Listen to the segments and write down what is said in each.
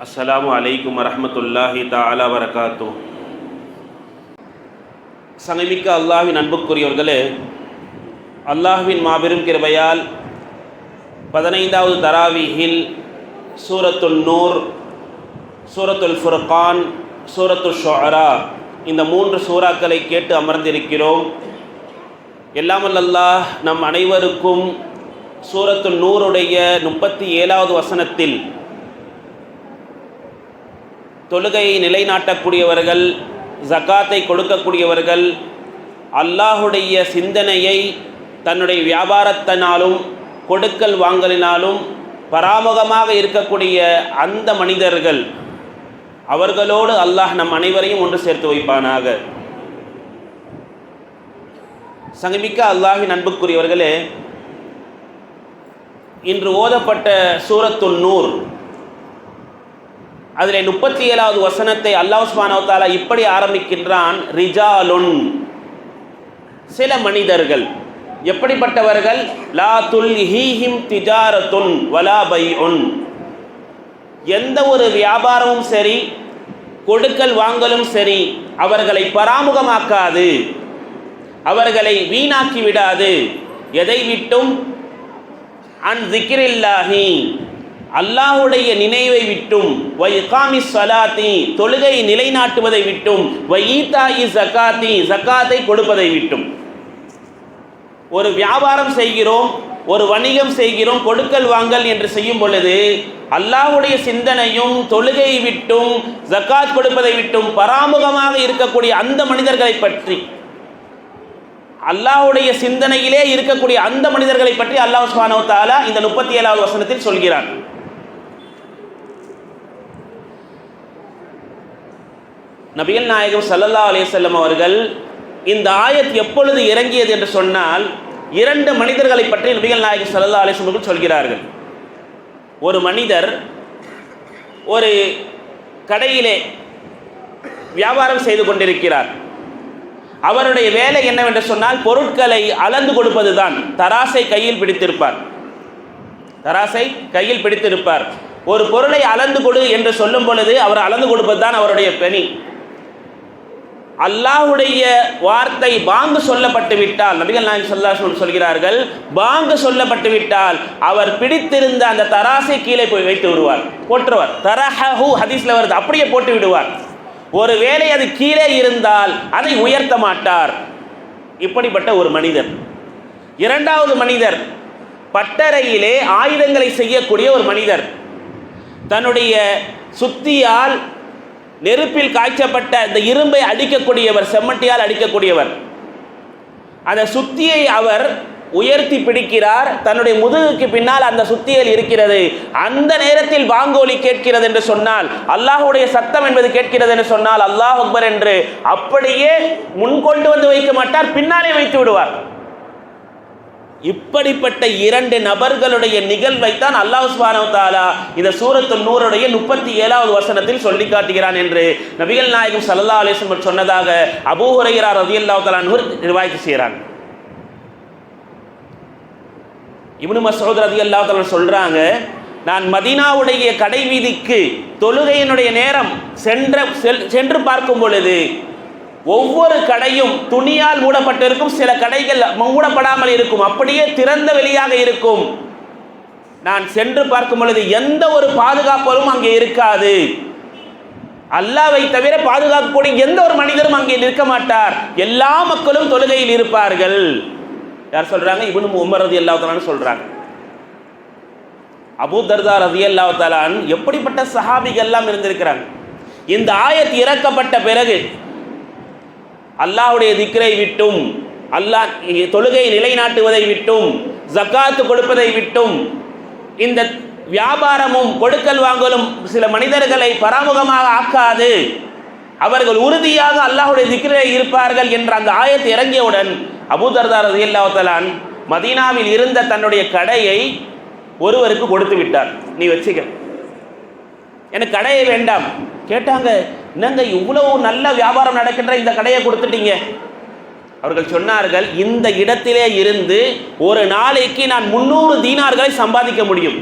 அஸ்ஸலாமு அலைக்கும் வரஹ்மத்துல்லாஹி தஆலா வரகாத்து சங்கமிக்க அல்லாஹின் அன்புக்குரியவர்களே அல்லாஹ்வின் மாபெரும் கிருபையால் பதினைந்தாவது தராவீஹில் சூரத்துல் நூர் சூரத்துல் ஃபுர்கான் சூரத்துல் ஷுஅரா இந்த மூன்று சூறாக்களை கேட்டு அமர்ந்திருக்கிறோம். எல்லாமல் அல்லாஹ் நம் அனைவருக்கும் சூரத்துல் நூருடைய முப்பத்தி ஏழாவது வசனத்தில் தொழுகையை நிலைநாட்டக்கூடியவர்கள் ஜக்காத்தை கொடுக்கக்கூடியவர்கள் அல்லாஹுடைய சிந்தனையை தன்னுடைய வியாபாரத்தினாலும் கொடுக்கல் வாங்கலினாலும் பராமுகமாக இருக்கக்கூடிய அந்த மனிதர்கள் அவர்களோடு அல்லாஹ் நம் அனைவரையும் ஒன்று சேர்த்து வைப்பானாக. சங்கமிக்க அல்லாஹின் நண்புக்குரியவர்களே இன்று ஓதப்பட்ட சூரத்துல் நூர் அதில் முப்பத்தி ஏழாவது வசனத்தை அல்லாஹ் சுபானவத்தாலா இப்படி ஆரம்பிக்கின்றான் ரிஜாலுன். சில மனிதர்கள் எப்படிப்பட்டவர்கள்? லா துல் ஹீஹிம் திஜாரத்துன் வலா பை உன் எந்த ஒரு வியாபாரமும் சரி கொடுக்கல் வாங்கலும் சரி அவர்களை பராமுகமாக்காது அவர்களை வீணாக்கி விடாது. எதை விட்டும்? அன் திக்ரில்லாஹி. அல்லாஹுடைய நினைவை விட்டும் வை இகாமி சலாத்தி தொழுகை நிலைநாட்டுவதை விட்டும் வை ஈத்தாயி சக்காத்தி ஜக்காத்தை கொடுப்பதை விட்டும். ஒரு வியாபாரம் செய்கிறோம் ஒரு வணிகம் செய்கிறோம் கொடுக்கல் வாங்கல் என்று செய்யும் பொழுது அல்லாஹுடைய சிந்தனையும் தொழுகை விட்டும் ஜக்காத் கொடுப்பதை விட்டும் பராமுகமாக இருக்கக்கூடிய அந்த மனிதர்களை பற்றி அல்லாஹுடைய சிந்தனையிலே இருக்கக்கூடிய அந்த மனிதர்களை பற்றி அல்லாஹ் சுபானோ தாலா இந்த முப்பத்தி ஏழாவது வசனத்தில் சொல்கிறான். நபிகள் நாயகம் சல்லல்லா அலேசல்லம் அவர்கள் இந்த ஆயத் எப்பொழுது இறங்கியது என்று சொன்னால் இரண்டு மனிதர்களை பற்றி நபிகள் நாயகம் சல்லல்லா அலிஸ்லம் சொல்கிறார்கள். ஒரு மனிதர் ஒரு கடையிலே வியாபாரம் செய்து கொண்டிருக்கிறார். அவருடைய வேலை என்னவென்று சொன்னால் பொருட்களை அளந்து கொடுப்பதுதான். தராசை கையில் பிடித்திருப்பார். தராசை கையில் பிடித்திருப்பார். ஒரு பொருளை அளந்து கொடு என்று சொல்லும் பொழுது அவர் அளந்து கொடுப்பது தான் அவருடைய பணி. அல்லாஹுடைய வார்த்தை பாங்கு சொல்லப்பட்டு விட்டால் நபிகள் நாயகம் சொல்லா சொல்கிறார்கள் பாங்கு சொல்லப்பட்டு விட்டால் அவர் பிடித்திருந்த அந்த தராசை கீழே போய் வைத்து விடுவார் போற்றுவார். தரஹு ஹதீஸ்ல வருது அப்படியே போட்டு விடுவார். ஒரு வேலை அது கீழே இருந்தால் அதை உயர்த்த மாட்டார். இப்படிப்பட்ட ஒரு மனிதர். இரண்டாவது மனிதர் பட்டறையிலே ஆயுதங்களை செய்யக்கூடிய ஒரு மனிதர். தன்னுடைய சுத்தியால் நெருப்பில் காய்ச்சப்பட்ட இந்த இரும்பை அடிக்கக்கூடியவர் செம்மட்டியால் அடிக்கக்கூடியவர். அந்த சுத்தியை அவர் உயர்த்தி பிடிக்கிறார். தன்னுடைய முதுகுக்கு பின்னால் அந்த சுத்தியல் இருக்கிறது. அந்த நேரத்தில் வாங்கோலி கேட்கிறது என்று சொன்னால் அல்லாஹுடைய சத்தம் என்பது கேட்கிறது என்று சொன்னால் அல்லாஹ் அக்பர் என்று அப்படியே முன்கொண்டு வந்து வைக்க மாட்டார் பின்னாலே வைத்து விடுவார். இப்படிப்பட்ட இரண்டு நபர்களுடைய நிகழ்வை தான் அல்லாஹ் சுபானவத்தாலா இந்த சூரத்து நூறுடைய முப்பத்தி ஏழாவது வசனத்தில் சொல்லி காட்டுகிறான் என்று நபிகள் நாயகம் சல்லா அலிஸ்லம் சொன்னதாக அபூஹுரையரா ரதி அல்லா தலான் நிர்வாகித்து செய்கிறாங்க இவனு மசோத் ரதி அல்லா தலான் சொல்கிறாங்க நான் மதினாவுடைய கடை வீதிக்கு தொழுகையினுடைய நேரம் சென்ற சென்று பார்க்கும் பொழுது ஒவ்வொரு கடையும் துணியால் மூடப்பட்டிருக்கும் சில கடைகள் மூடப்படாமல் இருக்கும் அப்படியே திறந்த வெளியாக இருக்கும். நான் சென்று பார்க்கும் பொழுது எந்த ஒரு பாதுகாப்பரும் அங்கே இருக்காது. அல்லாவை தவிர பாதுகாக்கக்கூடிய எந்த ஒரு மனிதரும் அங்கே நிற்க மாட்டார். எல்லா மக்களும் தொழுகையில் இருப்பார்கள். யார் சொல்றாங்க? இவனும் உமர் ரதி அல்லாத்தாலான்னு சொல்றாங்க. அபு தர்தா ரதி அல்லாத்தாலான் எப்படிப்பட்ட சஹாபிகள் எல்லாம் இருந்திருக்கிறாங்க. இந்த ஆயத் இறக்கப்பட்ட பிறகு அல்லாஹுடைய திக்கரை விட்டும் அல்லாஹ் தொழுகை நிலைநாட்டுவதை விட்டும் ஜக்காத்து கொடுப்பதை விட்டும் இந்த வியாபாரமும் கொடுக்கல் வாங்கலும் சில மனிதர்களை பராமுகமாக ஆக்காது. அவர்கள் உறுதியாக அல்லாஹுடைய திக்கிரை இருப்பார்கள் என்ற அந்த ஆயத்தை இறங்கியவுடன் அபூதர்தார் ரதி மதீனாவில் இருந்த தன்னுடைய கடையை ஒருவருக்கு கொடுத்து விட்டார். நீ வச்சுக்க. எனக்கு கடையை வேண்டாம். கேட்டாங்க என்னங்க இவ்வளவு நல்ல வியாபாரம் நடக்கின்ற இந்த கடையை கொடுத்துட்டீங்க? அவர்கள் சொன்னார்கள் இந்த இடத்திலே இருந்து ஒரு நாளைக்கு நான் முன்னூறு தீனார்களை சம்பாதிக்க முடியும்.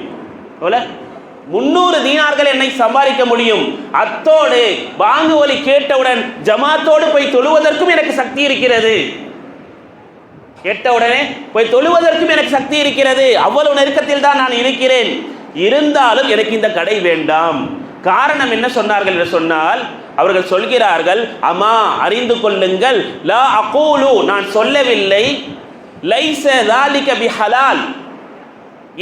முன்னூறு தீனார்கள் என்னை சம்பாதிக்க முடியும். அத்தோடு பாங்கு ஒலி கேட்டவுடன் ஜமாத்தோடு போய் தொழுவதற்கும் எனக்கு சக்தி இருக்கிறது. கேட்டவுடனே போய் தொழுவதற்கும் எனக்கு சக்தி இருக்கிறது. அவ்வளவு நெருக்கத்தில் தான் நான் இருக்கிறேன். இருந்தாலும் எனக்கு இந்த கடை வேண்டாம். காரணம் என்ன சொன்னார்கள் என்று சொன்னால் அவர்கள் சொல்கிறார்கள் அம்மா அறிந்து கொள்ளுங்கள் லா அகூலு நான் சொல்லவில்லை லைச தாலிக பி ஹலால்.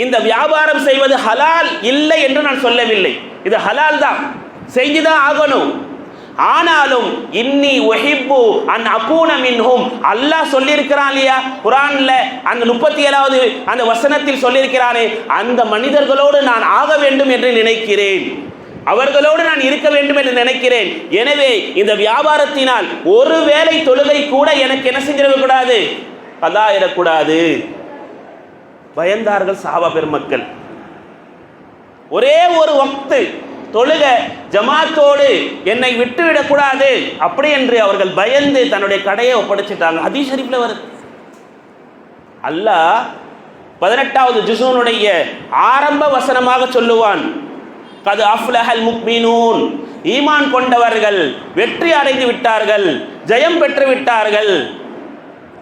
இந்த வியாபாரம் செய்வது ஹலால் இல்லை என்று நான் சொல்லவில்லை. இது ஹலால் தான். செஞ்சுதான் ஆகணும். ஆனாலும் இன்னி ஒஹிப்பு அன் அகூன மின்ஹும். அல்லாஹ் சொல்லியிருக்கிறான் இல்லையா? குரான்ல அந்த முப்பத்தி ஏழாவது அந்த வசனத்தில் சொல்லியிருக்கிறானே அந்த மனிதர்களோடு நான் ஆக வேண்டும் என்று நினைக்கிறேன். அவர்களோடு நான் இருக்க வேண்டும் என்று நினைக்கிறேன். எனவே இந்த வியாபாரத்தினால் ஒரு வேளை தொழுகை கூட எனக்கு என்ன செஞ்சிடக்கூடாது பதாயிடக்கூடாது பயந்தார்கள் சாவா பெருமக்கள். ஒரே ஒரு வக்து தொழுக ஜமாத்தோடு என்னை விட்டுவிடக்கூடாது அப்படி என்று அவர்கள் பயந்து தன்னுடைய கடையை ஒப்படைச்சிட்டாங்க. அதிஷரிப்பில் வருது. அல்லாஹ் பதினெட்டாவது ஜுசூனுடைய ஆரம்ப வசனமாக சொல்லுவான். கது அஃப்லஹல் முக்மினூன். ஈமான் கொண்டவர்கள் வெற்றி அடைந்து விட்டார்கள் ஜெயம் பெற்று விட்டார்கள்.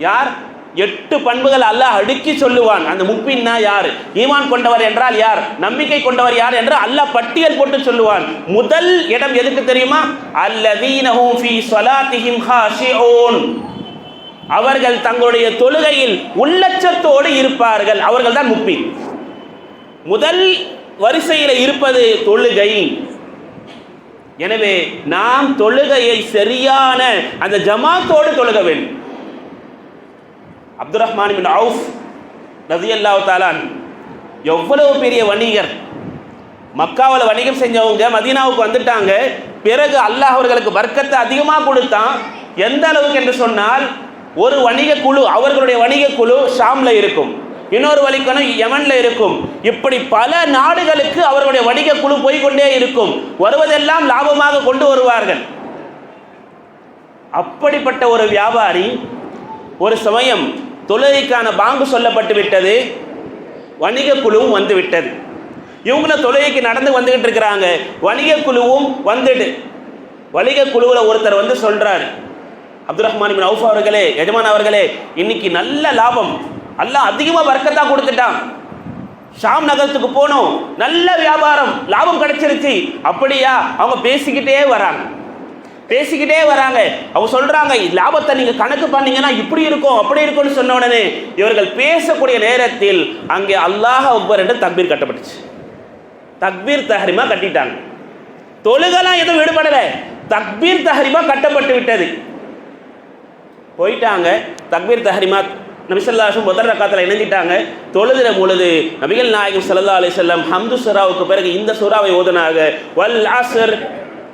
யார்? எட்டு பண்புகள் அல்லாஹ் அடுக்கி சொல்லுவான். அந்த முப்பின்னா யார்? ஈமான் கொண்டவர் என்றால் யார்? நம்பிக்கை கொண்டவர் யார் என்று அல்லாஹ் பட்டியல் போட்டு சொல்லுவான். முதல் இடம் எதுக்கு தெரியுமா? அல்லதீனஹும் ஃபீ ஸலாத்திஹிம் ஹாஷிஊன். அவர்கள் தங்களுடைய தொழுகையில் உள்ளச்சத்தோடு இருப்பார்கள். அவர்கள் தான் முப்பின் முதல் வரிசையில் இருப்பது தொழுகை. எனவே நாம் தொழுகையை சரியான அந்த ஜமாத்தோடு தொழுக வேண்டும். அப்துல் ரஹ்மான் பின் அவுஃப் ரதியல்லாஹு தாலான் எவ்வளவு பெரிய வணிகர். மக்காவில் வணிகம் செஞ்சவங்க மதீனாவுக்கு வந்துட்டாங்க. பிறகு அல்லாஹ் அவர்களுக்கு வர்க்கத்தை அதிகமாக கொடுத்தான். எந்த அளவுக்கு என்று சொன்னால் ஒரு வணிக குழு அவர்களுடைய வணிக குழு ஷாம்ல இருக்கும். இன்னொரு வழிக்கணும் யமன்ல இருக்கும். இப்படி பல நாடுகளுக்கு அவர்களுடைய வணிக குழு போய்கொண்டே இருக்கும். வருவதெல்லாம் லாபமாக கொண்டு வருவார்கள். அப்படிப்பட்ட ஒரு வியாபாரி ஒரு சமயம் தொழுகைக்கான பாங்கு சொல்லப்பட்டு விட்டது. வணிக குழுவும் வந்து விட்டது. இவங்கள தொழுகைக்கு நடந்து வந்துகிட்டு இருக்கிறாங்க. வணிக குழுவும் வந்துடு வணிக குழுவில் ஒருத்தர் வந்து சொல்றாரு. அப்துல் ரஹ்மான் பின் அவுஃப் அவர்களே எஜமான் அவர்களே இன்னைக்கு நல்ல லாபம். அல்லாஹ் அதிகமாக வர்க்கத்தான் கொடுத்துட்டான். ஷாம் நகரத்துக்கு போனோம். நல்ல வியாபாரம் லாபம் கிடைச்சிருச்சு. அப்படியா? அவங்க பேசிக்கிட்டே வராங்க. பேசிக்கிட்டே வராங்க. அவங்க சொல்றாங்க லாபத்தை நீங்க கணக்கு பண்ணீங்கன்னா இப்படி இருக்கும் அப்படி இருக்கும்னு சொன்ன உடனே இவர்கள் பேசக்கூடிய நேரத்தில் அங்கே அல்லாஹ் அக்பர் என்று தக்பீர் கட்டப்பட்டுச்சு. தக்பீர் தஹரிமா கட்டிட்டாங்க. தொழுகெல்லாம் எதுவும் விடுபடல. தக்பீர் தஹரிமா கட்டப்பட்டு விட்டது. போயிட்டாங்க. தக்பீர் தஹரிமா நபிசல்லாஷும் முதல் ரக்காத்தில் இணைஞ்சிட்டாங்க தொழுதின பொழுது நபிகள் நாயகம் சல்லா அலி செல்லம் ஹம்து சுராவுக்கு பிறகு இந்த சுறாவை ஓதுனாக வல் ஆசர்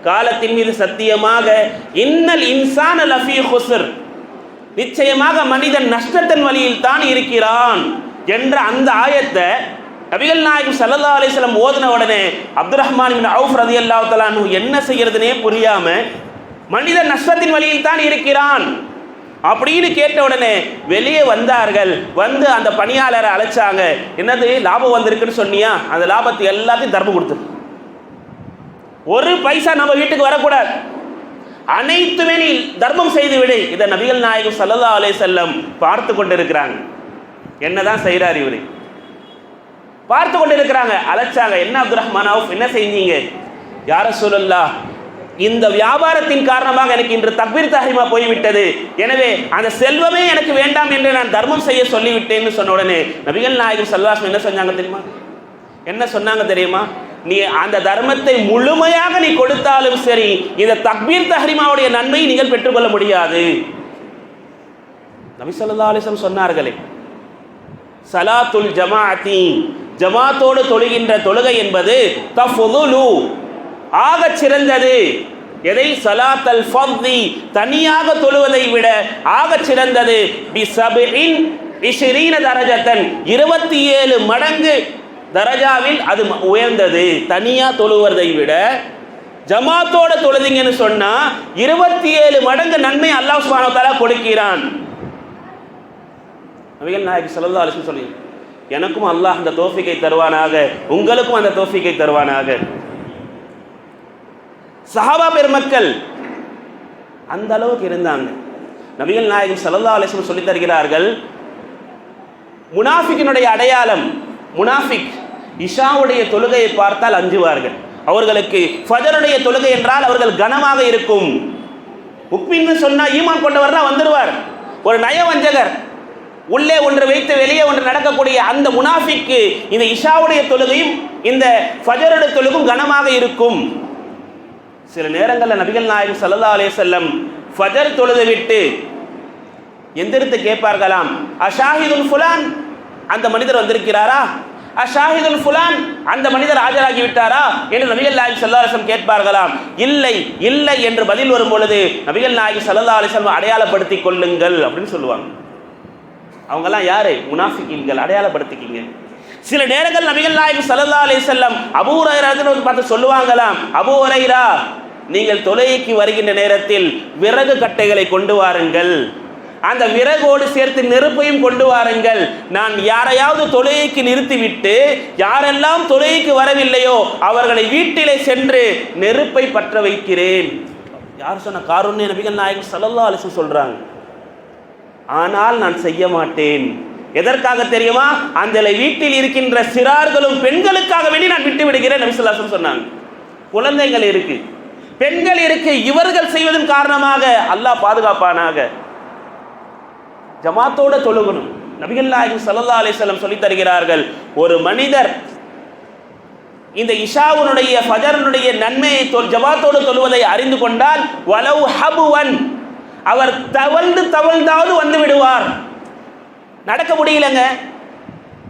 காலத்தின் மீது சத்தியமாக இன்னல் இன்சான லஃபி ஹுசர் நிச்சயமாக மனிதன் நஷ்டத்தின் வழியில் தான் இருக்கிறான் என்ற அந்த ஆயத்தை நபிகள் நாயகம் சல்லா அலிஸ்லம் ஓதின உடனே அப்துல் ரஹ்மான் பின் அவுஃப் ரதி தஆலா என்ன செய்யறதுனே புரியாம மனிதன் நஷ்டத்தின் வழியில் தான் இருக்கிறான். அப்படின்னு கேட்ட உடனே வெளியே வந்தார்கள். வந்து அந்த பணியாளரை அழைச்சாங்க. என்னது லாபம் வந்திருக்குன்னு சொன்னியா? அந்த லாபத்தை எல்லாத்தையும் தர்மம் கொடுத்துரு ஒரு பைசா நம்ம வீட்டுக்கு வரக்கூடாது. அனைத்துமே நீ தர்மம் செய்து விடு இதை நபிகள் நாயகம் ஸல்லல்லாஹு அலே செல்லம் பார்த்து கொண்டிருக்கிறாங்க. என்னதான் செய்கிறார் இவரு? பார்த்து கொண்டிருக்கிறாங்க. அழைச்சாங்க. என்ன அப்துல் ரஹ்மான் என்ன செஞ்சீங்க? யார சொல்லல்லா இந்த வியாபாரத்தின் காரணமாக எனக்கு இன்று தக்பீர் தஹரிமா போய்விட்டது. எனவே அந்த செல்வமே எனக்கு வேண்டாம் என்று நான் தர்மம் செய்ய சொல்லிவிட்டேன்னு சொன்ன உடனே நபிகள் நாயகம் சல்லாஸ்லம் என்ன சொன்னாங்க தெரியுமா? என்ன சொன்னாங்க தெரியுமா? நீ அந்த தர்மத்தை முழுமையாக நீ கொடுத்தாலும் சரி இந்த தக்பீர் தஹரிமாவுடைய நன்மையை நீங்கள் பெற்றுக்கொள்ள முடியாது. நபி சொல்லா அலிசம் சொன்னார்களே சலாத்துல் ஜமாஅத்தி ஜமாத்தோடு தொழுகின்ற தொழுகை என்பது தஃதுலு ஆகச் சிறந்தது எதை? சலாத்தல் ஃபர்தி. தனியாக தொழுவதை விட ஆகச் சிறந்தது பி சபின் இஷ்ரீன தரஜத்தன். இருபத்தி ஏழு மடங்கு தரஜாவில் அது உயர்ந்தது. தனியாக தொழுவதை விட ஜமாத்தோட தொழுதிங்கன்னு சொன்னா இருபத்தி ஏழு மடங்கு நன்மை அல்லாஹ் சுப்ஹானஹு கொடுக்கிறான். நபிகள் நாயகி ஸல்லல்லாஹு அலைஹி சொல்லி எனக்கும் அல்லாஹ் அந்த தோஃபிக்கை தருவானாக. உங்களுக்கும் அந்த தோஃபிக்கை தருவானாக. சஹாபா பெருமக்கள் அந்த அளவுக்கு இருந்தாங்க. நபிகள் நாயகம் சல்லா அலிஸ்லம் சொல்லி சொல்லித் தருகிறார்கள் முனாஃபிக்கினுடைய அடையாளம் முனாஃபிக் இஷாவுடைய தொழுகையை பார்த்தால் அஞ்சுவார்கள். அவர்களுக்கு ஃபஜருடைய தொழுகை என்றால் அவர்கள் கனமாக இருக்கும். முக்மின்னு சொன்னால் ஈமான் கொண்டவர் தான் வந்துடுவார். ஒரு நயவஞ்சகர் உள்ளே ஒன்று வைத்து வெளியே ஒன்று நடக்கக்கூடிய அந்த முனாஃபிக்கு இந்த இஷாவுடைய தொழுகையும் இந்த ஃபஜருடைய தொழுகும் கனமாக இருக்கும். சில நேரங்களில் நபிகள் நாயகம் சல்லா அலே செல்லம் ஃபஜர் தொழுது விட்டு எந்திரித்து கேட்பார்களாம் அஷாஹிதுல் ஃபுலான் அந்த மனிதர் வந்திருக்கிறாரா? அஷாஹிதுல் ஃபுலான் அந்த மனிதர் ஆஜராகி விட்டாரா? என்று நபிகள் நாயகம் சல்லா அலைஹி கேட்பார்களாம். இல்லை இல்லை என்று பதில் வரும் பொழுது நபிகள் நாயகம் சல்லா அலைஹி அடையாளப்படுத்தி அடையாளப்படுத்திக் கொள்ளுங்கள் அப்படின்னு சொல்லுவாங்க. அவங்கெல்லாம் யாரு? முனாஃபிக்கீன்கள் அடையாளப்படுத்திக்கிங்க. சில நேரங்கள் நபிகள் நாயகம் சல்லா அலி செல்லம் அபூ பார்த்து சொல்லுவாங்களாம் அபூ நீங்கள் தொலைக்கு வருகின்ற நேரத்தில் விறகு கட்டைகளை கொண்டு வாருங்கள். அந்த விறகோடு சேர்த்து நெருப்பையும் கொண்டு வாருங்கள். நான் யாரையாவது தொழுகைக்கு நிறுத்திவிட்டு யாரெல்லாம் தொழுகைக்கு வரவில்லையோ அவர்களை வீட்டிலே சென்று நெருப்பை பற்ற வைக்கிறேன். யார் சொன்ன காருண்ய நபிகள் நாயகம் ஸல்லல்லாஹு அலிசு சொல்றாங்க? ஆனால் நான் செய்ய மாட்டேன். எதற்காக தெரியுமா? அந்த வீட்டில் இருக்கின்ற சிறார்களும் பெண்களுக்காக வேண்டி நான் விட்டு விடுகிறேன் நபிசுல்லாசம் சொன்னாங்க. குழந்தைகள் இருக்குது பெண்கள் இருக்க இவர்கள் செய்வதன் காரணமாக அல்லாஹ் பாதுகாப்பானாக. ஜமாத்தோட தொழுகணும். நபிகள் சல்லா அலிஸ்லம் சொல்லித் தருகிறார்கள் ஒரு மனிதர் இந்த இஷாவுனுடைய ஃபஜரனுடைய நன்மையை தொல் ஜமாத்தோடு தொழுவதை அறிந்து கொண்டால் வலவு ஹபுவன் அவர் தவழ்ந்து தவழ்ந்தாவது வந்து விடுவார். நடக்க முடியலங்க.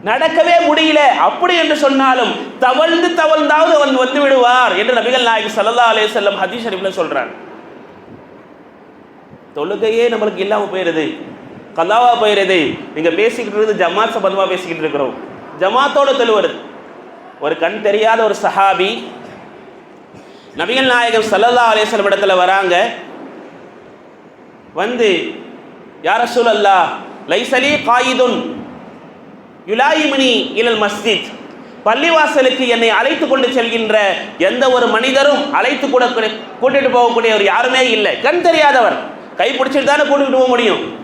நடக்கவே முடியல. அப்படி என்று சொன்னாலும் தவழ்ந்து தவழ்ந்தாவது அவன் வந்து விடுவார் என்று நபிகள் நாயகி சல்லா அலே செல்லம் ஹதீஷ் ஷரீஃப்ல சொல்றாங்க. தொழுகையே நம்மளுக்கு இல்லாம போயிருது. கல்லாவா போயிருது. நீங்க பேசிக்கிட்டு இருக்கிறது ஜமாத் சம்பந்தமா பேசிக்கிட்டு இருக்கிறோம். ஜமாத்தோட தொழுவது. ஒரு கண் தெரியாத ஒரு சஹாபி நபிகள் நாயகம் ஸல்லல்லாஹு அலைஹி இடத்துல வராங்க. வந்து யார சூழல்லா லைசலி காயிதுன். யுலாயிமினி இலல் மஸ்ஜித். பள்ளிவாசலுக்கு என்னை அழைத்து கொண்டு செல்கின்ற எந்த ஒரு மனிதரும் அழைத்து கூட கூட்டிட்டு போகக்கூடியவர் யாருமே இல்லை. கண் தெரியாதவர். கை பிடிச்சிட்டு தானே கூட்டிட்டு போக முடியும்.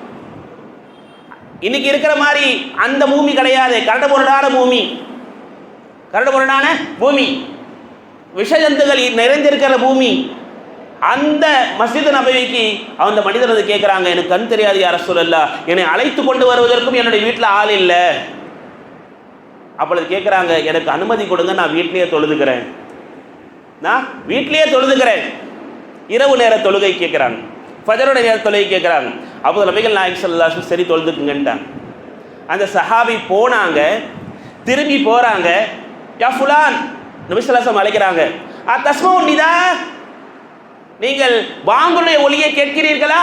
இன்னைக்கு இருக்கிற மாதிரி அந்த பூமி கிடையாது. கரடுமுரடான பூமி. கரடுமுரடான பூமி. விஷஜந்துகள் நிறைந்திருக்கிற பூமி. அந்த மஸ்ஜித் நபவிக்கு அந்த மனிதர் வந்து கேட்குறாங்க எனக்கு கண் தெரியாது யார சொல்லல என்னை அழைத்து கொண்டு வருவதற்கும் என்னுடைய வீட்டில் ஆள் இல்லை. அப்பொழுது கேட்குறாங்க எனக்கு அனுமதி கொடுங்க நான் வீட்லேயே தொழுதுக்கிறேன். நான் வீட்லேயே தொழுதுக்கிறேன். இரவு நேர தொழுகை கேட்குறாங்க. ஃபஜரோட நேர தொழுகை கேட்குறாங்க. அப்போது நபிகள் நாயக் சொல்லாசும் சரி தொழுதுக்குங்கன்ட்டாங்க அந்த சஹாபி போனாங்க. திரும்பி போகிறாங்க யா ஃபுலான்! நபிசல்லாசம் அழைக்கிறாங்க. ஆ தஸ்மோ நிதா நீங்கள் வாங்குன ஒளியை கேட்கிறீர்களா?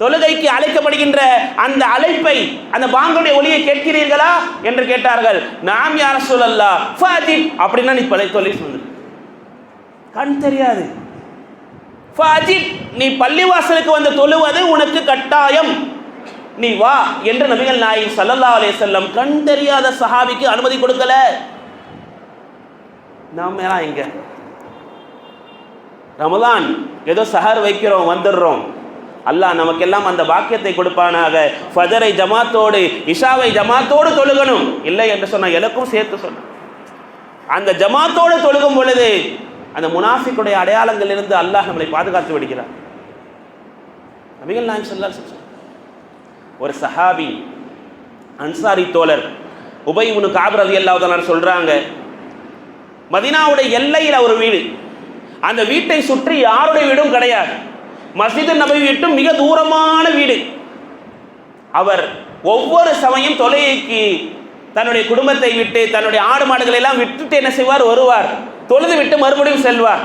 தொழுகைக்கு அழைக்கப்படுகின்ற அந்த அழைப்பை அந்த பாங்குடைய ஒளியை கேட்கிறீர்களா என்று கேட்டார்கள். நாம் யார சொல்லல்லா ஃபாஜிப் அப்படின்னா நீ பழைய தொழில் சொல்லு. கண் தெரியாது. ஃபாஜிப் நீ பள்ளிவாசலுக்கு வந்து தொழுவது உனக்கு கட்டாயம். நீ வா என்று நபிகள் நாயகம் சல்லல்லா அலே செல்லம் கண் தெரியாத சஹாபிக்கு அனுமதி கொடுக்கல. நாம எல்லாம் எங்க ரமலான். ஏதோ சஹர் வைக்கிறோம் வந்துடுறோம். அல்லாஹ் நமக்கெல்லாம் அந்த பாக்கியத்தை கொடுப்பானாக. ஃபஜரை ஜமாத்தோடு இஷாவை ஜமாத்தோடு தொழுகணும். இல்லை என்று சொன்னால் எனக்கும் சேர்த்து சொன்ன அந்த ஜமாத்தோடு தொழுகும் பொழுது அந்த முனாஃபிக்குடைய அடையாளங்களிலிருந்து அல்லாஹ் நம்மளை பாதுகாத்து விடுகிறார். நபிகள் நாயகம் ஸல்லல்லாஹு ஒரு சஹாபி அன்சாரி தோழர் உபை உனு காபர் ரதி அல்லாஹ் சொல்றாங்க மதினாவுடைய எல்லையில் ஒரு வீடு. அந்த வீட்டை சுற்றி யாருடைய வீடும் கிடையாது. மஸ்ஜித் நபி வீட்டும் மிக தூரமான வீடு. அவர் ஒவ்வொரு சமயம் தொலைக்கு தன்னுடைய குடும்பத்தை விட்டு தன்னுடைய ஆடு மாடுகளை எல்லாம் விட்டுட்டு என்ன செய்வார்? வருவார். தொழுது விட்டு மறுபடியும் செல்வார்.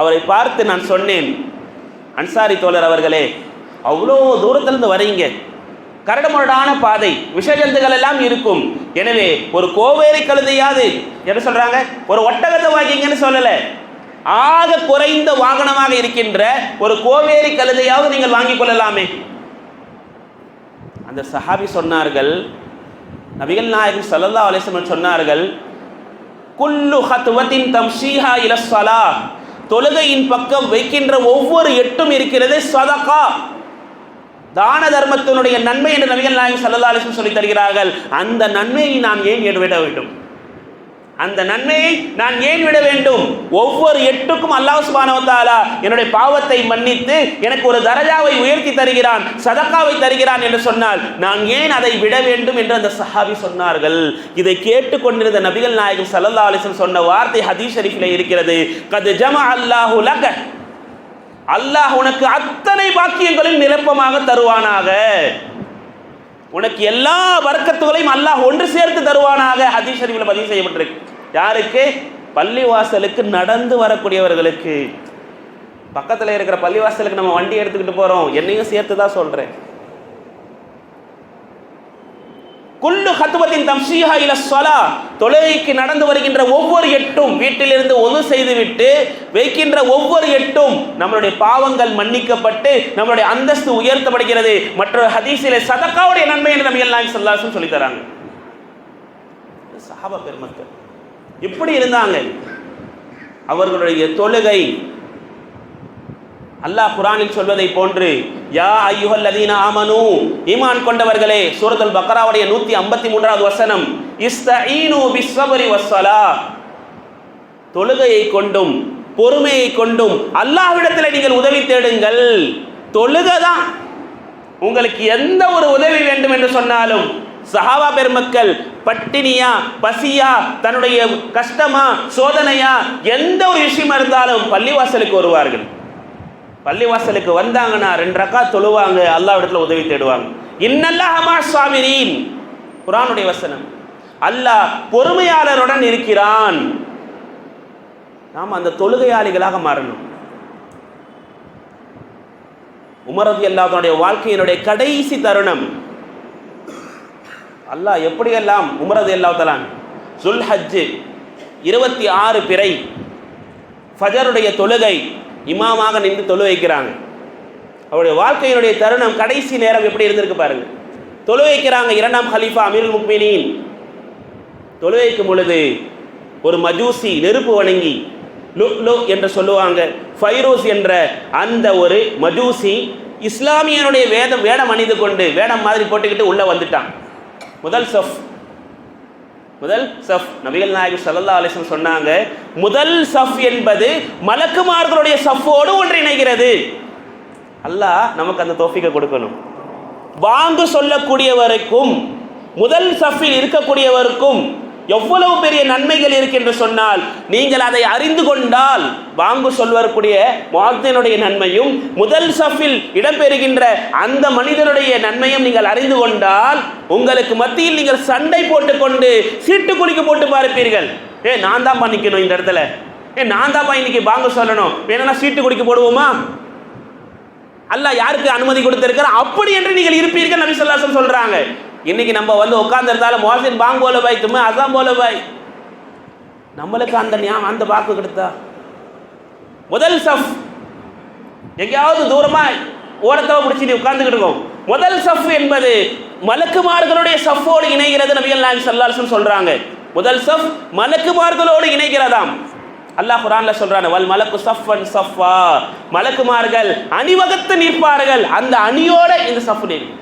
அவரை பார்த்து நான் சொன்னேன் அன்சாரி தோழர் அவர்களே அவ்வளோ தூரத்திலிருந்து வரீங்க. கரடுமுரடான பாதை விஷஜந்துகள் எல்லாம் இருக்கும். எனவே ஒரு கோவேரி கழுதையாது என்ன சொல்றாங்க? ஒரு ஒட்டகத்தை வாங்கிங்கன்னு சொல்லலை. ஆக குறைந்த வாகனமாக இருக்கின்ற ஒரு கோவேரி கழுதையாவது நீங்கள் வாங்கிக் கொள்ளலாமே. அந்த சஹாபி சொன்னார்கள் நபிகள் நாயகம் சல்லல்லா அலைஹி சொன்னார்கள் குல்லு ஹத்வத்தின் தம்ஷீஹா இல தொழுகையின் பக்கம் வைக்கின்ற ஒவ்வொரு எட்டும் இருக்கிறது சதகா தான தர்மத்தினுடைய நன்மை என்று நபிகள் நாயகம் சல்லல்லா அலைஹி சொல்லி தருகிறார்கள். அந்த நன்மையை நாம் ஏன் விட வேண்டும்? அந்த நன்மையை நான் ஏன் விட வேண்டும்? ஒவ்வொரு எட்டுக்கும் அல்லாஹ் சுபானவத்தாலா என்னுடைய பாவத்தை மன்னித்து எனக்கு ஒரு தரஜாவை உயர்த்தி தருகிறான் சதக்காவை தருகிறான் என்று சொன்னால் நான் ஏன் அதை விட வேண்டும் என்று அந்த சஹாபி சொன்னார்கள். இதை கேட்டுக்கொண்டிருந்த நபிகள் நாயகம் சல்லா அலிசன் சொன்ன வார்த்தை ஹதீஸ் ஷரீஃபிலே இருக்கிறது. கத் ஜமா அல்லாஹு லக. அல்லாஹ் உனக்கு அத்தனை பாக்கியங்களும் நிரப்பமாக தருவானாக. உனக்கு எல்லா வர்க்கத்துகளையும் அல்லாஹ் ஒன்று சேர்த்து தருவானாக. ஹதீஷ் ஷரீஃபில் பதிவு செய்யப்பட்டிருக்கு. யாருக்கு? பள்ளிவாசலுக்கு நடந்து வரக்கூடியவர்களுக்கு. பக்கத்தில் இருக்கிற பள்ளிவாசலுக்கு நம்ம வண்டி எடுத்துக்கிட்டு போகிறோம் என்னையும் சேர்த்து தான் சொல்கிறேன் குல்லு ஹத்துவத்தின் தம்சீஹா இல சொலா தொழுகைக்கு நடந்து வருகின்ற ஒவ்வொரு எட்டும் வீட்டிலிருந்து ஒது செய்துவிட்டு வைக்கின்ற ஒவ்வொரு எட்டும் நம்மளுடைய பாவங்கள் மன்னிக்கப்பட்டு நம்மளுடைய அந்தஸ்து உயர்த்தப்படுகிறது. மற்றொரு ஹதீஸிலே சதக்காவுடைய நன்மை என்று நம்ம எல்லாம் ஸல்லல்லாஹு சொல்லி தராங்க. சஹாபா பெருமக்கள். இப்படி இருந்தாங்க? அவர்களுடைய தொழுகை. அல்லாஹ் குரானில் சொல்வதை போன்று யா ஐயுஹல் அதீன ஆமனு. ஈமான் கொண்டவர்களே சூரத்துல் பக்ராவுடைய நூத்தி ஐம்பத்தி மூன்றாவது வசனம் இஸ்தீனு பிஸ்வபரி வசலா தொழுகையை கொண்டும் பொறுமையை கொண்டும் அல்லாஹ்விடத்தில் நீங்கள் உதவி தேடுங்கள். தொழுகை தான். உங்களுக்கு எந்த ஒரு உதவி வேண்டும் என்று சொன்னாலும் சஹாபா பெருமக்கள் பட்டினியா பசியா தன்னுடைய கஷ்டமா சோதனையா எந்த ஒரு விஷயமா இருந்தாலும் பள்ளிவாசலுக்கு வருவார்கள். பள்ளிவாசலுக்கு வந்தாங்கன்னா ரெண்டு ரக்கா தொழுவாங்க அல்லாஹ் இடத்துல உதவி தேடுவாங்க. இன்னல்லா ஹமா சாபிரீன் குரானுடைய வசனம். அல்லாஹ் பொறுமையாளருடன் இருக்கிறான். நாம் அந்த தொழுகையாளிகளாக மாறணும். உமரது அல்லாதனுடைய வாழ்க்கையினுடைய கடைசி தருணம். அல்லாஹ் எப்படியெல்லாம் உமரது அல்லாஹலான் சுல் ஹஜ்ஜு இருபத்தி ஆறு பிறை ஃபஜருடைய தொழுகை இமாமாக நின்று தொழு வைக்கிறாங்க. அவருடைய வாழ்க்கையினுடைய தருணம் கடைசி நேரம் எப்படி இருந்திருக்கு பாருங்க. தொழு வைக்கிறாங்க இரண்டாம் ஹலீஃபா அமீர் முக்மினின். தொழு வைக்கும் பொழுது ஒரு மஜூசி நெருப்பு வணங்கி லு லு என்று சொல்லுவாங்க. ஃபைரோஸ் என்ற அந்த ஒரு மஜூசி இஸ்லாமியனுடைய வேதம் வேடம் அணிந்து கொண்டு வேடம் மாதிரி போட்டுக்கிட்டு உள்ளே வந்துட்டான். முதல் சஃப். முதல் சஃப். நபிகள் நாயகம் சல்லா அலிஸ்லம் சொன்னாங்க முதல் சஃப் என்பது மலக்குமார்களுடைய சஃபோடு ஒன்றிணைகிறது. அல்லாஹ் நமக்கு அந்த தோஃபிக்கை கொடுக்கணும். வாங்கு சொல்லக்கூடியவருக்கும் முதல் சஃபில் இருக்கக்கூடியவருக்கும் எவ்வளவு பெரிய நன்மைகள் இருக்கின்ற சொன்னால் நீங்கள் அதை அறிந்து கொண்டால் வாங்கு சொல்வதற்குரிய முஅத்தினுடைய நன்மையும் முதல் சஃபில் இடம்பெறுகின்ற அந்த மனிதனுடைய நன்மையும் நீங்கள் அறிந்து கொண்டால் உங்களுக்கு மத்தியில் நீங்கள் சண்டை போட்டுக்கொண்டு சீட்டு குளிக்க போட்டு பார்ப்பீர்கள். ஏ நான் தான் பண்ணிக்கணும் இந்த இடத்துல. ஏ நான் தான்ப்பா இன்னைக்கு வாங்க சொல்லணும். வேணும்னா சீட்டு குடிக்க போடுவோமா? அல்ல யாருக்கு அனுமதி கொடுத்திருக்கிற அப்படி என்று நீங்கள் இருப்பீர்கள் நபி சொல்லாசம் சொல்றாங்க. இன்னைக்கு நம்ம வந்து உட்காந்துருந்தாலும் மோசின் பாங் போல பாய் தும்மே அசாம் போல பாய். நம்மளுக்கு அந்த ஞாபகம் அந்த வாக்கு கொடுத்தா. முதல் சஃப். எங்கேயாவது தூரமாக ஓடத்தவ பிடிச்சி பிடிச்சிட்டு உட்காந்துக்கிட்டு இருக்கோம். முதல் சஃப் என்பது மலக்குமார்களுடைய சஃபோடு இணைகிறது நபிகள் நாயகம் சல்லாசன் சொல்கிறாங்க முதல் சஃப் மலக்குமார்களோடு இணைகிறதாம். அல்லாஹ் குரான்ல சொல்றான வல் மலக்கு சஃபன் சஃபா மலக்குமார்கள் அணிவகுத்து நிற்பார்கள். அந்த அணியோட இந்த சஃப் நிற்கும்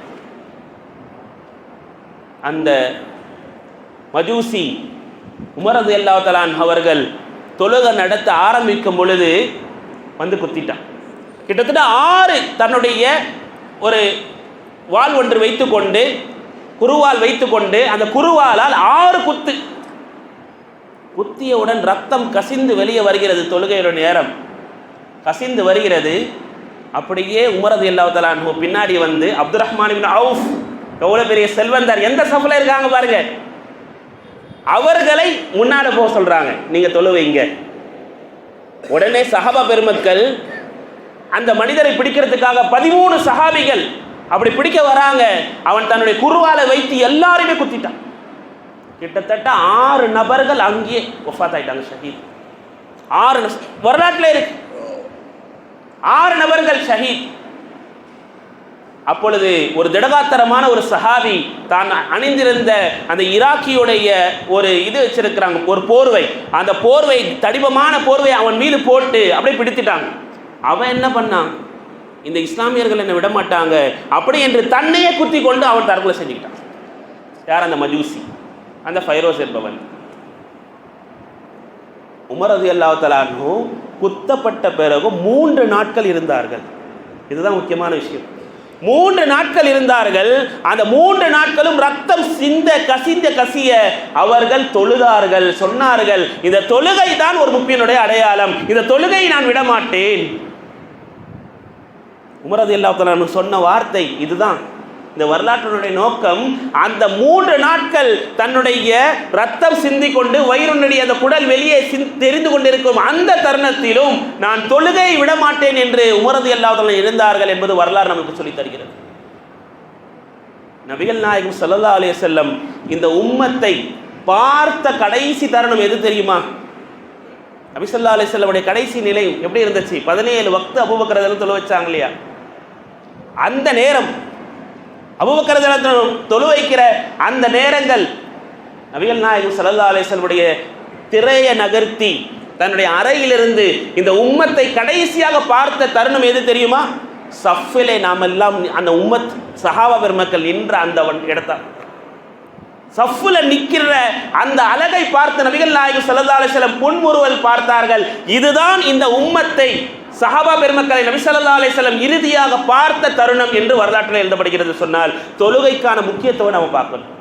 அந்த மஜூசி உமரது அல்லாத்தலான் அவர்கள் தொழுகை நடத்த ஆரம்பிக்கும் பொழுது வந்து குத்திட்டான். கிட்டத்தட்ட ஆறு தன்னுடைய ஒரு வாள் ஒன்று வைத்துக்கொண்டு குருவால் வைத்துக்கொண்டு அந்த குருவாலால் ஆறு குத்து. குத்தியவுடன் ரத்தம் கசிந்து வெளியே வருகிறது தொழுகையோட நேரம். கசிந்து வருகிறது. அப்படியே உமரது அல்லாத்தலான் பின்னாடி வந்து அப்துல் ரஹ்மான் அவுஃப் எவ்வளோ பெரிய செல்வந்தார் எந்த சஃபில் இருக்காங்க பாருங்க. அவர்களை முன்னாடி போக சொல்றாங்க. நீங்க தொழுவீங்க உடனே சஹாபா பெருமக்கள் அந்த மனிதரை பிடிக்கிறதுக்காக பதிமூணு சஹாபிகள் அப்படி பிடிக்க வராங்க. அவன் தன்னுடைய குருவாலை வைத்து எல்லாருமே குத்திட்டான். கிட்டத்தட்ட ஆறு நபர்கள் அங்கேயே ஒஃபாத் ஆயிட்டாங்க ஷஹீத். ஆறு நஸ்- வரலாற்றுல இருக்கு. ஆறு நபர்கள் ஷஹீத். அப்பொழுது ஒரு திடகாத்தரமான ஒரு சஹாபி தான் அணிந்திருந்த அந்த ஈராக்கியுடைய ஒரு இது வச்சிருக்கிறாங்க ஒரு போர்வை. அந்த போர்வை தடிபமான போர்வை அவன் மீது போட்டு அப்படியே பிடித்துட்டாங்க. அவன் என்ன பண்ணான்? இந்த இஸ்லாமியர்கள் என்னை விட மாட்டாங்க அப்படி என்று தன்னையே குத்தி கொண்டு அவன் தற்கொலை செஞ்சுக்கிட்டான். யார் அந்த மஜூசி? அந்த ஃபைரோஸ் என்பவன். உமரது அல்லாத்தலானோ குத்தப்பட்ட பிறகு மூன்று நாட்கள் இருந்தார்கள். இதுதான் முக்கியமான விஷயம். மூன்று நாட்கள் இருந்தார்கள். அந்த மூன்று நாட்களும் ரத்தம் சிந்த கசிந்த கசிய அவர்கள் தொழுதார்கள். சொன்னார்கள் இந்த தொழுகை தான் ஒரு முப்பியனுடைய அடையாளம். இந்த தொழுகையை நான் விடமாட்டேன். உமரது அல்லாத்தலானு சொன்ன வார்த்தை இதுதான். இந்த வரலாற்றினுடைய நோக்கம் அந்த மூன்று நாட்கள் தன்னுடைய ரத்தம் சிந்தி கொண்டு வயிறுனுடைய அந்த குடல் வெளியே சிந்- தெரிந்து கொண்டிருக்கும் அந்த தருணத்திலும் நான் தொழுகை விடமாட்டேன் என்று உமரது எல்லாவர்களும் இருந்தார்கள் என்பது வரலாறு நமக்கு சொல்லித் தருகிறது. நபிகள் நாயகம் சல்லா அலே செல்லம் இந்த உம்மத்தை பார்த்த கடைசி தருணம் எது தெரியுமா? நபிசல்லா அலே செல்லமுடைய கடைசி நிலை எப்படி இருந்துச்சு? பதினேழு வக்து அபூபக்கர் தொழு வச்சாங்க இல்லையா? அந்த நேரம் அபுபக்கர் தொழு வைக்கிற அந்த நேரங்கள் நபிகள் நாயகம் சல்லா அலேசனுடைய திரையை நகர்த்தி தன்னுடைய அறையிலிருந்து இந்த உம்மத்தை கடைசியாக பார்த்த தருணம் எது தெரியுமா? சஃபிலே நாம் எல்லாம் அந்த உம்மத் சஹாபா பெருமக்கள் என்ற அந்த வன் இடத்தான். சஃப்புல நிற்கிற அந்த அழகை பார்த்த நபிகள் நாயகம் சல்லா அலைஹி பொன்முறுவல் புன்முறுவல் பார்த்தார்கள். இதுதான் இந்த உம்மத்தை சஹாபா பெருமக்களை நபி சல்லா அலைஹி இறுதியாக பார்த்த தருணம் என்று வரலாற்றில் எழுதப்படுகிறது. சொன்னால் தொழுகைக்கான முக்கியத்துவம் நம்ம பார்க்கணும்.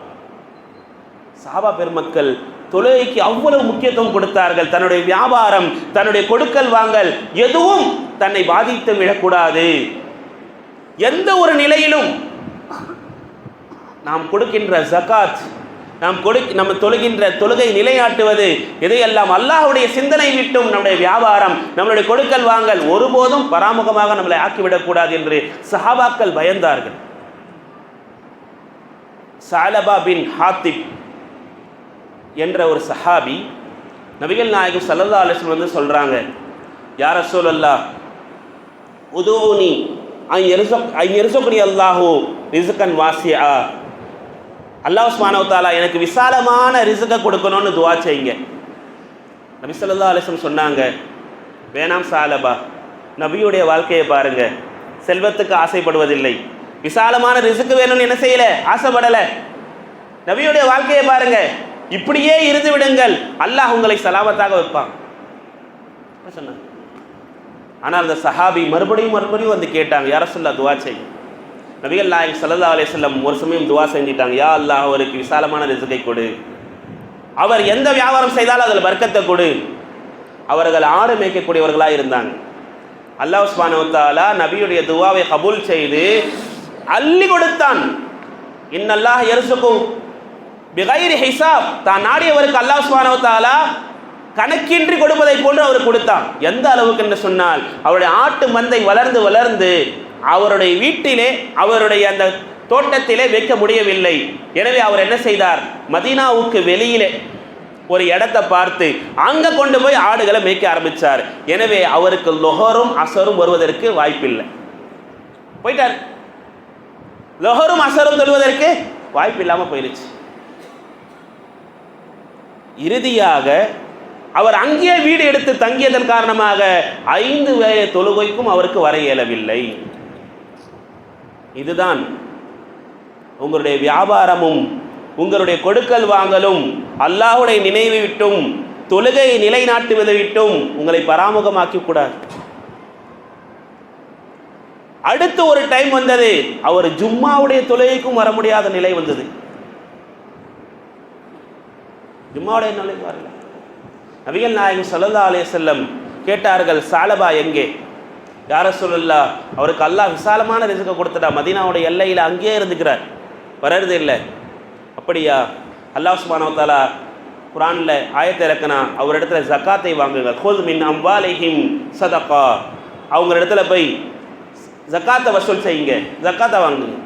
சஹாபா பெருமக்கள் தொழுகைக்கு அவ்வளவு முக்கியத்துவம் கொடுத்தார்கள். தன்னுடைய வியாபாரம் தன்னுடைய கொடுக்கல் வாங்கல் எதுவும் தன்னை பாதித்து விடக்கூடாது. எந்த ஒரு நிலையிலும் நாம் கொடுக்கின்ற ஜகாத் நாம் கொடு நம்ம தொழுகின்ற தொழுகை நிலையாட்டுவது. இதையெல்லாம் அல்லாஹுடைய சிந்தனை விட்டும் நம்முடைய வியாபாரம். நம்மளுடைய கொடுக்கல் வாங்கல் ஒருபோதும் பராமுகமாக நம்மளை ஆக்கிவிடக்கூடாது என்று சஹாபாக்கள் பயந்தார்கள். சாலபா பின் ஹாத்திப் என்ற ஒரு சஹாபி நபிகள் நாயகம் சல்லல்லா அலிஸ்லம் வந்து சொல்கிறாங்க யார் ரசூலல்லா உதூனி ஐ எரிசோ ஐ எரிசக்குடி அல்லாஹோ ரிசுக்கன் வாசியா அல்லாஹ் சுப்ஹானஹு எனக்கு விசாலமான ரிசுக்கை கொடுக்கணும்னு துவா செய்யுங்க. நபி ஸல்லல்லாஹு சொன்னாங்க வேணாம் சாலபா நபியுடைய வாழ்க்கையை பாருங்க. செல்வத்துக்கு ஆசைப்படுவதில்லை. விசாலமான ரிசுக்கு வேணும்னு என்ன செய்யல? ஆசைப்படலை. நபியுடைய வாழ்க்கையை பாருங்க. இப்படியே இருந்து விடுங்கள். அல்லாஹ் உங்களை சலாபத்தாக வைப்பான். என்ன சொன்னாங்க? ஆனால் அந்த சஹாபி மறுபடியும் மறுபடியும் வந்து கேட்டாங்க யார சொல்ல துவா செய்யும் நபிகள் நாயகம் ஸல்லல்லாஹு அலைஹி ஒரு சமயம் துவா செஞ்சிட்டாங்க யா அல்லாஹ் அவருக்கு விசாலமான ரிசுக்கை கொடு. அவர் எந்த வியாபாரம் செய்தாலும் அதில் வர்க்கத்தை கொடு. அவர்கள் ஆடு மேய்க்கக்கூடியவர்களாக இருந்தாங்க. அல்லாஹ் சுப்ஹானஹு நபியுடைய துவாவை கபூல் செய்து அள்ளி கொடுத்தான். இன்னல்லாஹ் எரிசுக்கும். பிகைரி ஹிசாப். தான் நாடியவருக்கு அல்லாஹ் உஸ்மானவத்தாலா கணக்கின்றி கொடுப்பதை போன்று அவர் கொடுத்தான். எந்த அளவுக்கு என்று சொன்னால் அவருடைய ஆட்டு மந்தை வளர்ந்து வளர்ந்து அவருடைய வீட்டிலே அவருடைய அந்த தோட்டத்திலே வைக்க முடியவில்லை. எனவே அவர் என்ன செய்தார்? மதீனாவுக்கு வெளியிலே ஒரு இடத்தை பார்த்து அங்கே கொண்டு போய் ஆடுகளை மேய்க்க ஆரம்பிச்சார். எனவே அவருக்கு லொஹரும் அசரும் வருவதற்கு வாய்ப்பில்லை. போயிட்டார். லொஹரும் அசரும் சொல்வதற்கு வாய்ப்பு இல்லாமல் போயிருச்சு. இறுதியாக அவர் அங்கேயே வீடு எடுத்து தங்கியதன் காரணமாக ஐந்து வேய தொழுகைக்கும் அவருக்கு வர இயலவில்லை. இதுதான் உங்களுடைய வியாபாரமும் உங்களுடைய கொடுக்கல் வாங்கலும் அல்லாஹுடைய நினைவு விட்டும் தொழுகையை நிலைநாட்டுவதை விட்டும் உங்களை பராமுகமாக்கி கூடாது. அடுத்து ஒரு டைம் வந்தது அவர் ஜும்மாவுடைய தொழுகைக்கும் வர முடியாத நிலை வந்தது. ஜும்மாவுடைய நிலை வரல நபிகள் நாயகம் சல்லா அலே செல்லம் கேட்டார்கள் சாலபா எங்கே? யார சொல்லல்லா அவருக்கு அல்லாஹ் விசாலமான ரிசுக்கை கொடுத்துட்டா மதீனாவுடைய எல்லையில் அங்கேயே இருந்துக்கிறார். வர்றது இல்லை. அப்படியா? அல்லாஹ் சுபானவத்தாலா குரானில் ஆயத்தை இறக்குனா அவர் இடத்துல ஜக்காத்தை வாங்குங்க. ஹோல் மின் அம்பாலிஹிம் சதப்பா அவங்க இடத்துல போய் ஜக்காத்தை வசூல் செய்யுங்க. ஜக்காத்தை வாங்குங்க.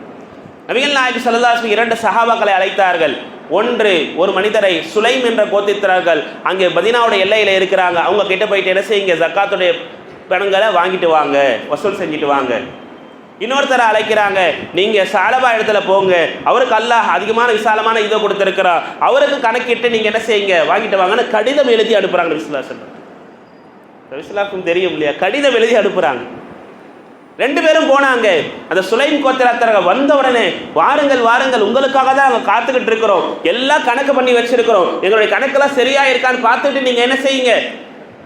நபிகள் நாயகம் ஸல்லல்லாஹு இரண்டு சஹாபாக்களை அழைத்தார்கள். ஒன்று ஒரு மனிதரை சுலைம் என்ற கோத்தித்தார்கள் அங்கே பதினாவுடைய எல்லையில் இருக்கிறாங்க. அவங்க கிட்ட போயிட்டு என்ன செய்யுங்க? ஜக்காத்துடைய பணங்களை வாங்கிட்டு வாங்க. வசூல் செஞ்சுட்டு வாங்க. இன்னொருத்தரை அழைக்கிறாங்க. நீங்க சாலபா இடத்துல போங்க. அவருக்கு அல்லாஹ் அதிகமான விசாலமான இதை கொடுத்துருக்கிறார் அவருக்கு கணக்கிட்டு நீங்க என்ன செய்யுங்க? வாங்கிட்டு வாங்கன்னு கடிதம் எழுதி அனுப்புறாங்க. விசுவாசம் விசுலாக்கும் தெரியும் இல்லையா? கடிதம் எழுதி அனுப்புறாங்க. ரெண்டு பேரும் போனாங்க. அந்த சுலைம் கோத்திரத்தரக வந்த உடனே வாருங்கள் வாருங்கள் உங்களுக்காக தான் நாங்கள் காத்துக்கிட்டு இருக்கிறோம். எல்லாம் கணக்கு பண்ணி வச்சிருக்கிறோம். எங்களுடைய கணக்கெல்லாம் சரியா இருக்கான்னு பார்த்துட்டு நீங்க என்ன செய்யுங்க?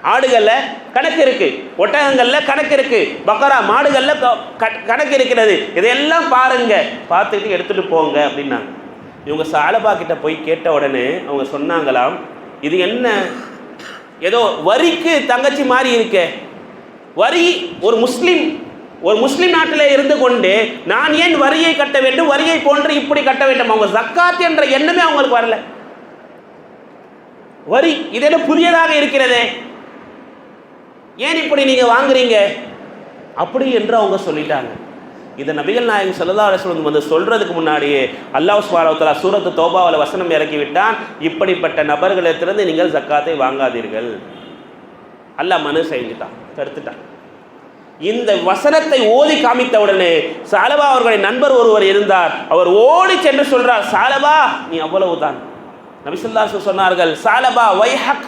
ஆடுகள்ல கணக்கு இருக்கு. ஒட்டகங்கள்ல கணக்கு இருக்கு. பக்கரா மாடுகள்ல க- கணக்கு இருக்கிறது. இதையெல்லாம் பாருங்க. பார்த்துக்கிட்டு எடுத்துட்டு போங்க அப்படின்னாங்க. இவங்க சாலபா கிட்ட போய் கேட்ட உடனே அவங்க சொன்னாங்களாம் இது என்ன? ஏதோ வரிக்கு தங்கச்சி மாதிரி இருக்க. வரி ஒரு முஸ்லீம் ஒரு முஸ்லீம் நாட்டில் இருந்து கொண்டு நான் ஏன் வரியை கட்ட வேண்டும் வரியை போன்று இப்படி கட்ட வேண்டும்? அவங்க ஜக்காத் என்ற எண்ணமே அவங்களுக்கு வரல. வரி இதெல்லாம் புதியதாக இருக்கிறதே? ஏன் இப்படி நீங்க வாங்குறீங்க? அப்படி என்று அவங்க சொல்லிட்டாங்க. இதை நபிகள் நாயகம் ஸல்லல்லாஹு அலைஹி வந்து சொல்றதுக்கு முன்னாடியே அல்லாஹ் சுப்ஹானஹு சூரத்து தோபாவில் வசனம் இறக்கி விட்டான். இப்படிப்பட்ட நபர்களிடத்திலிருந்து நீங்கள் ஜக்காத்தை வாங்காதீர்கள். அல்லாஹ் மனு செஞ்சுட்டான் தடுத்துட்டான். இந்த வசனத்தை ஓதி காமித்த உடனே சாலபா அவர்களின் நண்பர் ஒருவர் இருந்தார். அவர் ஓடி சென்று சொல்றார் சாலபா நீ அவ்வளவுதான். நபிசுல்லாசு சொன்னார்கள் சாலபா வைஹக்.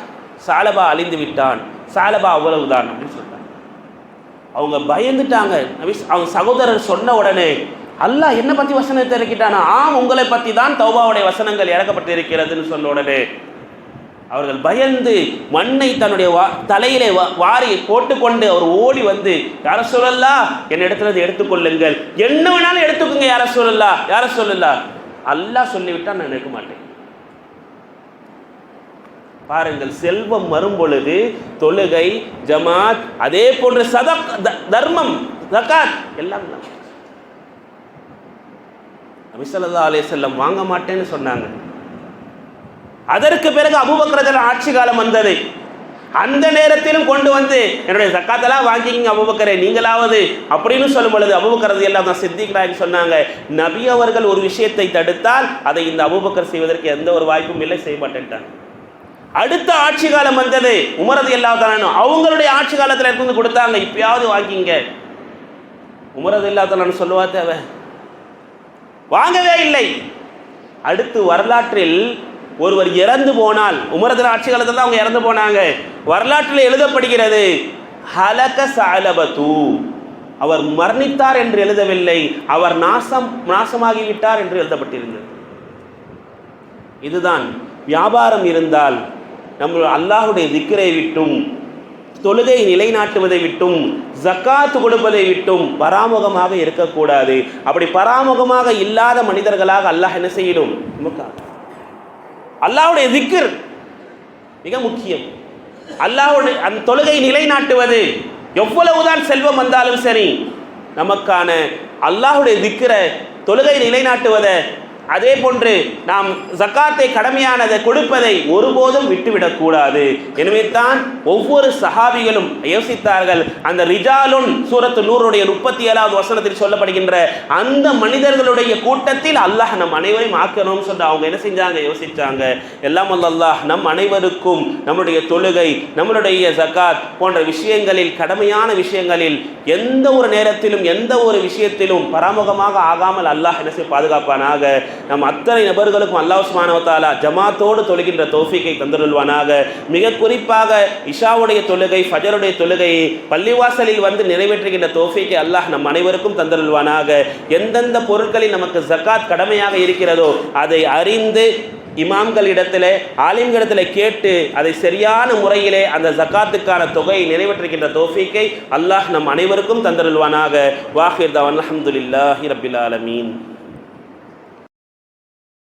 சாலபா அழிந்து விட்டான். சாலபா அவ்வளவுதான். அப்படின்னு சொல்றாங்க. அவங்க பயந்துட்டாங்க. நபி அவங்க சகோதரர் சொன்ன உடனே அல்லாஹ் என்ன பத்தி வசனத்தை இறக்கிட்டானா? ஆம் உங்களை பத்தி தான் தௌபாவுடைய வசனங்கள் இறக்கப்பட்டு இருக்கிறதுன்னு சொன்ன உடனே அவர்கள் பயந்து மண்ணை தன்னுடைய வா தலையிலே வா- வாரி போட்டுக்கொண்டு அவர் ஓடி வந்து யார சொல்லலா என் இடத்துல அதை எடுத்துக்கொள்ளுங்கள் என்ன வேணாலும் எடுத்துக்கோங்க யார சொல்லல்லா யார சொல்லல்லா அல்லாஹ் சொல்லிவிட்டா நான் எடுக்க மாட்டேன். பாருங்கள் செல்வம் வரும் பொழுது தொழுகை ஜமாத் அதே போன்ற சத த- தர்மம் ஜகாத் எல்லாம் தான். நபி ஸல்லல்லாஹு வாங்க மாட்டேன்னு சொன்னாங்க. அதற்கு பிறகு அபூபக்கரத்தில் ஆட்சி காலம் வந்தது. அந்த நேரத்திலும் கொண்டு வந்து என்னுடைய சக்காத்தெல்லாம் வாங்கிக்கிங்க அபுபக்கரே நீங்களாவது அப்படின்னு சொல்லும் பொழுது அபுபக்கரது எல்லாம் தான் சித்திக்கிறாங்க சொன்னாங்க. நபி அவர்கள் ஒரு விஷயத்தை தடுத்தால் அதை இந்த அபூபக்கர் செய்வதற்கு எந்த ஒரு வாய்ப்பும் இல்லை செய்ய மாட்டேன்ட்டாங்க அடுத்த ஆட்சி காலம் வந்தது உமரது இல்லாதனானும் அவங்களுடைய ஆட்சி காலத்தில் இருந்து கொடுத்தாங்க இப்பயாவது வாங்கிங்க உமரது இல்லாதனான்னு சொல்லுவா தேவை வாங்கவே இல்லை. அடுத்து வரலாற்றில் ஒருவர் இறந்து போனால் உமரதர் ஆட்சி காலத்தில் தான் அவங்க இறந்து போனாங்க. வரலாற்றில் எழுதப்படுகிறது ஹலக சாலபத்து அவர் மரணித்தார் என்று எழுதவில்லை அவர் நாசம் நாசமாகிவிட்டார் என்று எழுதப்பட்டிருந்தது. இதுதான் வியாபாரம் இருந்தால் நம்ம அல்லாஹுடைய திக்கரை விட்டும் தொழுகை நிலைநாட்டுவதை விட்டும் ஜக்காத்து கொடுப்பதை விட்டும் பராமுகமாக இருக்கக்கூடாது. அப்படி பராமுகமாக இல்லாத மனிதர்களாக அல்லாஹ் என்ன செய்யணும் நமக்கு அல்லாவுடைய திக்கர் மிக முக்கியம். அல்லாவுடைய அந்த தொழுகை நிலைநாட்டுவது எவ்வளவுதான் செல்வம் வந்தாலும் சரி நமக்கான அல்லாஹுடைய திக்கரை தொழுகை நிலைநாட்டுவதை அதே போன்று நாம் ஜக்காத்தை கடமையானதை கொடுப்பதை ஒருபோதும் விட்டுவிடக்கூடாது. எனவே தான் ஒவ்வொரு சஹாபிகளும் யோசித்தார்கள் அந்த ரிஜாலுன் சூரத்து நூறுடைய முப்பத்தி ஏழாவது வசனத்தில் சொல்லப்படுகின்ற அந்த மனிதர்களுடைய கூட்டத்தில் அல்லாஹ் நம் அனைவரையும் ஆக்கணும்னு சொல்லி அவங்க என்ன செஞ்சாங்க? யோசிச்சாங்க. எல்லாம் அல்லாஹ் நம் அனைவருக்கும் நம்முடைய தொழுகை நம்மளுடைய ஜக்காத் போன்ற விஷயங்களில் கடமையான விஷயங்களில் எந்த ஒரு நேரத்திலும் எந்த ஒரு விஷயத்திலும் பராமுகமாக ஆகாமல் அல்லாஹ் என்ன செய்ய பாதுகாப்பானாக? நம் அத்தனை நபர்களுக்கும் அல்லாஹ் சுமானவத்தாலா ஜமாத்தோடு தொழுகின்ற தோஃபிக்கை தந்துருள்வானாக. மிக குறிப்பாக இஷாவுடைய தொழுகை ஃபஜருடைய தொழுகையை பள்ளிவாசலில் வந்து நிறைவேற்றுகின்ற தோஃபிக்கை அல்லாஹ் நம் அனைவருக்கும் தந்துருள்வானாக. எந்தெந்த பொருட்களில் நமக்கு ஜக்காத் கடமையாக இருக்கிறதோ அதை அறிந்து இமாம்களிடத்தில் ஆலிம்களிடத்தில் கேட்டு அதை சரியான முறையிலே அந்த ஜக்காத்துக்கான தொகையை நிறைவேற்றுகின்ற தோஃபிக்கை அல்லாஹ் நம் அனைவருக்கும் தந்தருள்வானாக. வாஹிர் தவன் அஹமதுல்லாஹி ரபில் ஆலமீன்.